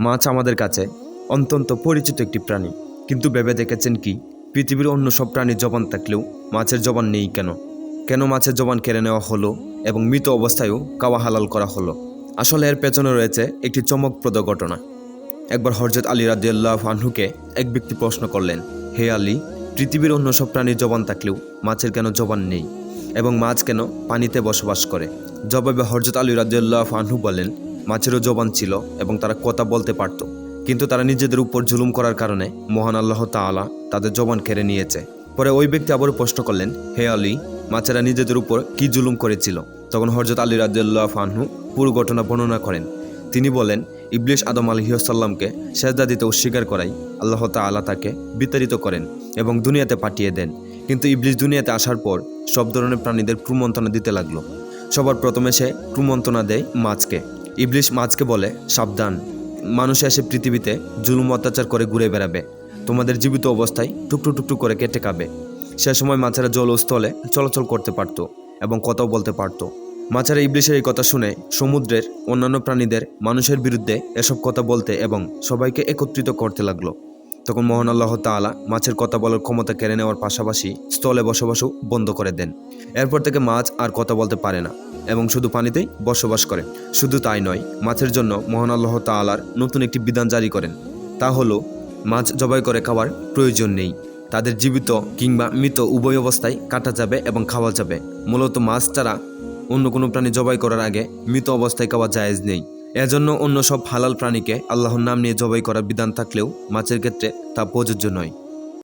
মাছ আমাদের কাছে অত্যন্ত পরিচিত একটি প্রাণী। কিন্তু ভেবে দেখেছেন কি, পৃথিবীর অন্য সব প্রাণীর জবান থাকলেও মাছের জবান নেই কেন? কেন মাছের জবান কেড়ে নেওয়া হলো এবং মৃত অবস্থায়ও কাওয়া হালাল করা হলো? আসলে এর পেছনে রয়েছে একটি চমকপ্রদ ঘটনা। একবার হরজত আলী রাদিয়াল্লাহ আনহুকে এক ব্যক্তি প্রশ্ন করলেন, হে আলী, পৃথিবীর অন্য সব প্রাণীর জবান থাকলেও মাছের কেন জবান নেই? এবং মাছ কেন পানিতে বসবাস করে? জবাবে হরজত আলী রাদিয়াল্লাহ আনহু বলেন মাছেরও জবান ছিল এবং তারা কথা বলতে পারত। কিন্তু তারা নিজেদের উপর জুলুম করার কারণে মহান আল্লাহ তাআলা তাদের জবান কেড়ে নিয়েছে। পরে ওই ব্যক্তি আবারও প্রশ্ন করলেন, হে আলী, মাছেরা নিজেদের উপর কি জুলুম করেছিল? তখন হরজত আলী রাদিয়াল্লাহ আনহু পুরো ঘটনা বর্ণনা করেন। তিনি বলেন ইবলিশ আদম আলহিউসাল্লামকে সেজদা দিতে অস্বীকার করাই আল্লাহ তাআলা তাকে বিতাড়িত করেন এবং দুনিয়াতে পাঠিয়ে দেন। কিন্তু ইবলিশ দুনিয়াতে আসার পর সব ধরনের প্রাণীদের ক্রুমন্ত্রণা দিতে লাগল। সবার প্রথমে সে ক্রুমন্ত্রণা দেয় মাছকে। ইবলিশ মাছকে বলে, সাবধান। মানুষ এসে পৃথিবীতে জুলুম অত্যাচার করে ঘুরে বেড়াবে। তোমাদের জীবিত অবস্থায় টুকটু টুকটু করে কেটে খাবে। সে সময় মাছেরা জল ও স্থলে চলাচল করতে পারত এবং কথাও বলতে পারত। মাছেরা ইবলিশের এই কথা শুনে সমুদ্রের অন্যান্য প্রাণীদের মানুষের বিরুদ্ধে এসব কথা বলতে এবং সবাইকে একত্রিত করতে লাগল। তখন মহান আল্লাহ তাআলা মাছের কথা বলার ক্ষমতা কেড়ে নেওয়ার পাশাপাশি স্থলে বসবাসও বন্ধ করে দেন। এরপর থেকে মাছ আর কথা বলতে পারে না এবং শুধু পানিতেই বসবাস করে। শুধু তাই নয়, মাছের জন্য মহান আল্লাহ তালার নতুন একটি বিধান জারি করেন। তা হলো, মাছ জবাই করে খাওয়ার প্রয়োজন নেই। তাদের জীবিত কিংবা মৃত উভয় অবস্থায় কাটা যাবে এবং খাওয়া যাবে। মূলত মাছ ছাড়া অন্য কোনো প্রাণী জবাই করার আগে মৃত অবস্থায় খাওয়া জায়েজ নেই। এজন্য অন্য সব হালাল প্রাণীকে আল্লাহর নাম নিয়ে জবাই করার বিধান থাকলেও মাছের ক্ষেত্রে তা প্রযোজ্য নয়।